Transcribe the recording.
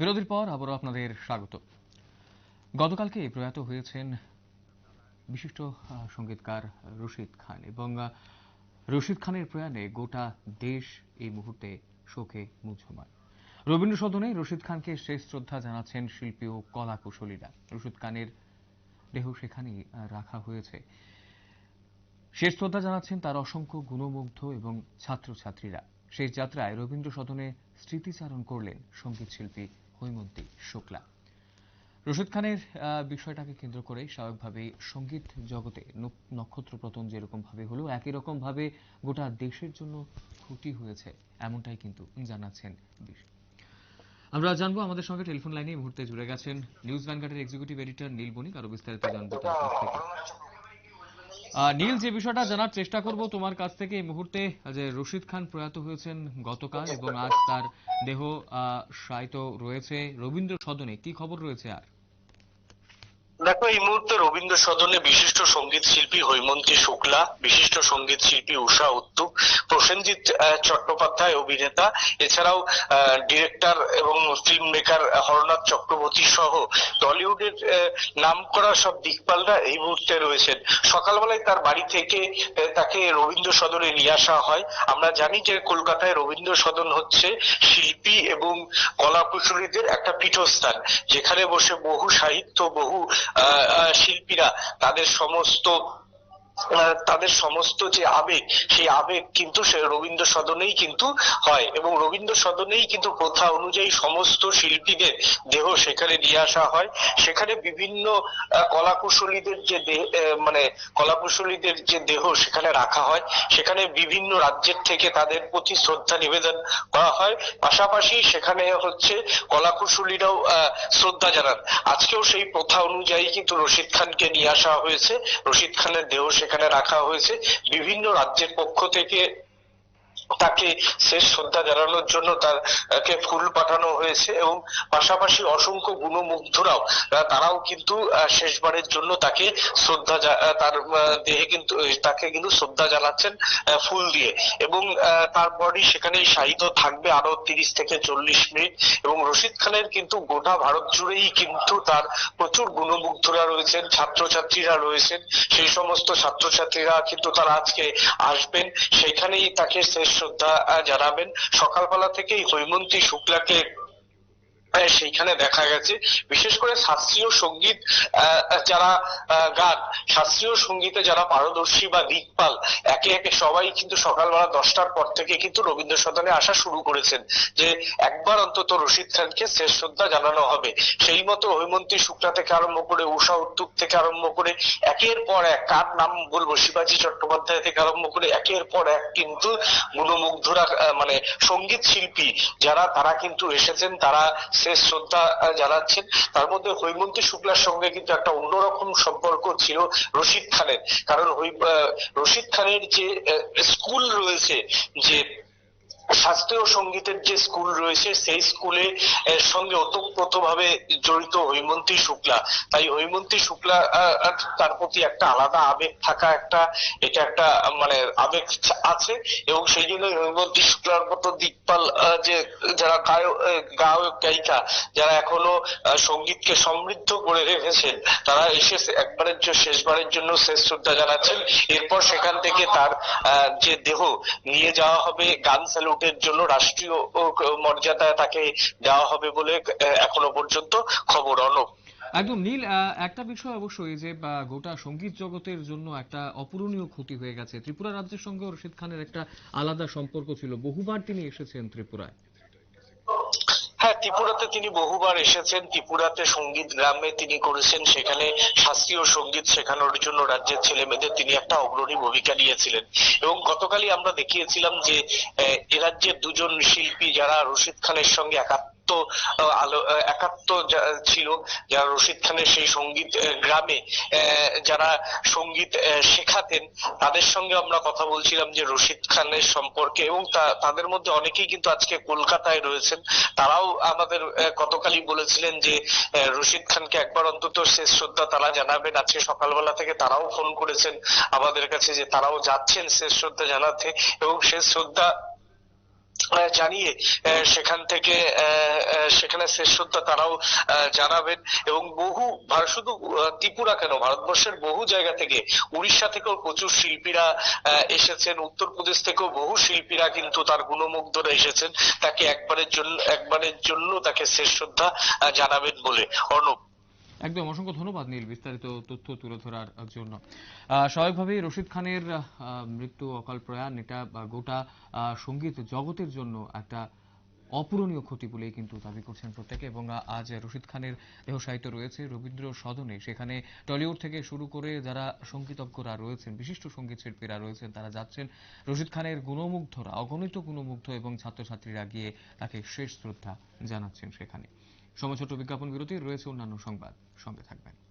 বিরতির পর আবারও আপনাদের স্বাগত। গতকালকে প্রয়াত হয়েছেন বিশিষ্ট সঙ্গীতকার রশিদ খান এবং রশিদ খানের প্রয়াণে গোটা দেশ এই মুহূর্তে শোকে মুহ্যমান রবীন্দ্র সদনে রশিদ খানকে শেষ শ্রদ্ধা জানাচ্ছেন শিল্পী ও কলা কুশলীরা রশিদ খানের দেহ সেখানেই রাখা হয়েছে। শেষ শ্রদ্ধা জানাচ্ছেন তার অসংখ্য গুণমুগ্ধ এবং ছাত্রছাত্রীরা। শেষ যাত্রায় রবীন্দ্র সদনে স্মৃতিচারণ করলেন সংগীত শিল্পী হৈমন্তী শুক্লা। রশিদ খানের বিষয়টাকে কেন্দ্র করে স্বাভাবিকভাবেই সংগীত জগতে নক্ষত্র পতন যেরকম ভাবে হলো, একই রকম ভাবে গোটা দেশের জন্য ক্ষতি হয়েছে, এমনটাই কিন্তু জানাচ্ছেন আমরা জানব আমাদের সঙ্গে টেলিফোন লাইনে এই মুহূর্তে জুড়ে গেছেন নিউজ ভ্যানগার্ডের এক্সিকিউটিভ এডিটর নীল বণিক, আরও বিস্তারিত জানব তার কাছ থেকে নীল, যে বিষয়টা জানার চেষ্টা করব, তোমার কাছ থেকে এই মুহূর্তে, যে রশিদ খান প্রয়াত হয়েছেন গতকাল এবং আজ তার দেহ শায়িত রয়েছে। রবীন্দ্র সদনে কি খবর রয়েছে আর? দেখো, এই মুহূর্তে রবীন্দ্র সদনে বিশিষ্ট সংগীত শিল্পী হৈমন্তী শুক্লা, বিশিষ্ট সংগীত শিল্পী উষা উত্তুপ প্রসেনজিৎ চট্টোপাধ্যায় অভিনেতা, এছাড়াও ডিরেক্টর এবং ফিল্ম মেকার হরনাথ চক্রবর্তী সহ টলিউডের নাম করা সব দিকপালরা এই মুহূর্তে রয়েছেন। সকালবেলায় তার বাড়ি থেকে তাকে রবীন্দ্র সদনে নিয়ে আসা হয়। আমরা জানি যে কলকাতায় রবীন্দ্র সদন হচ্ছে শিল্পী এবং কলা কুশলীদের একটা পীঠস্থান, যেখানে বসে বহু সাহিত্য, বহু শিল্পীরা তাদের সমস্ত তাদের সমস্ত যে আবেগ, সেই আবেগ কিন্তু সে রবীন্দ্র সদনেই কিন্তু হয় এবং রবীন্দ্র সদনেই কিন্তু প্রথা অনুযায়ী সমস্ত শিল্পীদের দেহ সেখানে নিয়ে আসা হয়। সেখানে বিভিন্ন কলাকুশলীদের যে মানে কলাকুশলীদের যে দেহ সেখানে রাখা হয়। সেখানে বিভিন্ন রাজ্যের থেকে তাদের প্রতি শ্রদ্ধা নিবেদন করা হয়। পাশাপাশি সেখানে হচ্ছে কলাকুশলীরাও শ্রদ্ধা জানান। আজকেও সেই প্রথা অনুযায়ী কিন্তু রশিদ খানকে নিয়ে আসা হয়েছে। রশিদ খানের দেহ সেখানে রাখা হয়েছে। বিভিন্ন রাজ্যের পক্ষ থেকে তাকে শেষ শ্রদ্ধা জানানোর জন্য তার কে ফুল পাঠানো হয়েছে এবং পাশাপাশি অসংখ্য গুণমুগ্ধরাও তারাও কিন্তু শেষবারের জন্য তাকে শ্রদ্ধা তার দেহে কিন্তু তাকে কিন্তু শ্রদ্ধা জানাচ্ছেন ফুল দিয়ে এবং তারপরই সেখানেই শাহিত থাকবে আরও তিরিশ থেকে চল্লিশ মিনিট এবং রশিদ খানের কিন্তু গোটা ভারত জুড়েই কিন্তু তার প্রচুর গুণমুগ্ধরা রয়েছেন, ছাত্রছাত্রীরা রয়েছেন, সেই সমস্ত ছাত্রছাত্রীরা কিন্তু তারা আজকে আসবেন, সেখানেই তাকে শেষ শ্রদ্ধা জানাবেন। সকালবেলা থেকেই হৈমন্তী শুক্লাকে সেইখানে দেখা গেছে। বিশেষ করে শাস্ত্রীয় সংগীত যারা গান, শাস্ত্রীয় সঙ্গীতে যারা পারদর্শী বা দিকপাল, একে একে সবাই কিন্তু সকালবেলা দশটার পর থেকে কিন্তু রবীন্দ্র সদনে আসা শুরু করেছেন যে, একবার অন্তত রশিদ খানকে শেষ শ্রদ্ধা জানানো হবে। সেই মতো হৈমন্তী শুক্লা থেকে আরম্ভ করে উষা উত্তুপ থেকে আরম্ভ করে একের পর এক, কার নাম বলব, শিবাজি চট্টোপাধ্যায় থেকে আরম্ভ করে একের পর এক কিন্তু গুণমুগ্ধরা মানে সংগীত শিল্পী যারা, তারা কিন্তু এসেছেন, তারা শেষ শ্রদ্ধা জানাচ্ছেন। তার মধ্যে হৈমন্তী শুক্লার সঙ্গে কিন্তু একটা অন্যরকম সম্পর্ক ছিল রশিদ খানের। কারণ রশিদ খানের যে স্কুল রয়েছে, যে শাস্ত্রীয় সঙ্গীতের যে স্কুল রয়েছে, সেই স্কুলে, এর সঙ্গে ওতপ্রোতভাবে জড়িত হৈমন্তী শুক্লা। তাই হৈমন্তী শুক্লা তার প্রতি একটা আলাদা আবেগ থাকা একটা, এটা একটা মানে আবেগ আছে। এবং সেই জন্য হৈমন্তী শুক্লার মতো দিকপাল যে, যারা গায়ক গায়ক যারা এখনও সঙ্গীতকে সমৃদ্ধ করে রেখেছেন তারা এসে একবারের জন্য, শেষবারের জন্য শেষ শ্রদ্ধা জানাচ্ছেন। এরপর সেখান থেকে তার যে দেহ, নিয়ে যাওয়া হবে, গান স্যালুটের জন্য রাষ্ট্রীয় মর্যাদা তাকে দেওয়া হবে বলে এখনও পর্যন্ত খবর অনব একদম, নীল একটা বিষয় অবশ্যই যে গোটা সংগীত জগতের জন্য একটা অপূরণীয় ক্ষতি হয়ে গেছে। ত্রিপুরা রাজ্যের সঙ্গে রশিদ খানের একটা আলাদা সম্পর্ক ছিল। বহুবার তিনি এসেছেন ত্রিপুরায়। ত্রিপুরাতে তিনি বহুবার এসেছেন, ত্রিপুরাতে সংগীত গ্রামে তিনি করেছেন, সেখানে শাস্ত্রীয় সংগীত শেখানোর জন্য রাজ্যের ছেলে মেয়েদের তিনি একটা অগ্রণী ভূমিকা নিয়েছিলেন। এবং গতকালই আমরা দেখিয়েছিলাম যে এ রাজ্যের দুজন শিল্পী যারা রশিদ খানের সঙ্গে একাত্ম আলো- একাত্ম ছিল, যারা রশিদ খানের সেই সংগীত গ্রামে যারা সংগীত শেখাতেন, তাদের সঙ্গে আমরা কথা বলছিলাম যে রশিদ খানের সম্পর্কে এবং তাদের মধ্যে অনেকেই কিন্তু আজকে কলকাতায় রয়েছেন। তারাও আমাদের গতকালই বলেছিলেন যে রশিদ খানকে একবার অন্তত শেষ শ্রদ্ধা তারা জানাবেন। আজকে সকালবেলা থেকে তারাও ফোন করেছেন আমাদের কাছে যে তারাও যাচ্ছেন শেষ শ্রদ্ধা জানাতে এবং শেষ শ্রদ্ধা জানিয়ে সেখান থেকে সেখানে শ্রদ্ধা তারাও জানাবেন। এবং বহু শুধু ত্রিপুরা কেন? ভারতবর্ষের বহু জায়গা থেকে, উড়িষ্যা থেকেও প্রচুর শিল্পীরা এসেছেন। উত্তরপ্রদেশ থেকেও বহু শিল্পীরা কিন্তু তার গুণমুগ্ধরা এসেছেন। তাকে একবারের জন্য একবারের জন্য তাকে শেষ জানাবেন বলে। অর্ণব। একদম, অসংখ্য ধন্যবাদ নীল, বিস্তারিত তথ্য তুলে ধরার জন্য। স্বাভাবিকভাবেই রশিদ খানের মৃত্যু অকাল প্রয়াণ, এটা গোটা সংগীত জগতের জন্য একটা অপূরণীয় ক্ষতি বলেই কিন্তু দাবি করছেন প্রত্যেকে। এবং আজ রশিদ খানের দেহ সাহিত্য রয়েছে রবীন্দ্র সদনে। সেখানে টলিউড থেকে শুরু করে যারা সঙ্গীতজ্ঞরা রয়েছেন, বিশিষ্ট সংগীত শিল্পীরা রয়েছেন, তারা যাচ্ছেন রশিদ খানের গুণমুগ্ধরা, অগণিত গুণমুগ্ধ এবং ছাত্রছাত্রীরা গিয়ে তাকে শেষ শ্রদ্ধা জানাচ্ছেন সেখানে। সময় ছোট বিজ্ঞাপন বিরতি রয়েছে অন্যান্য সংবাদ। সঙ্গে থাকবেন।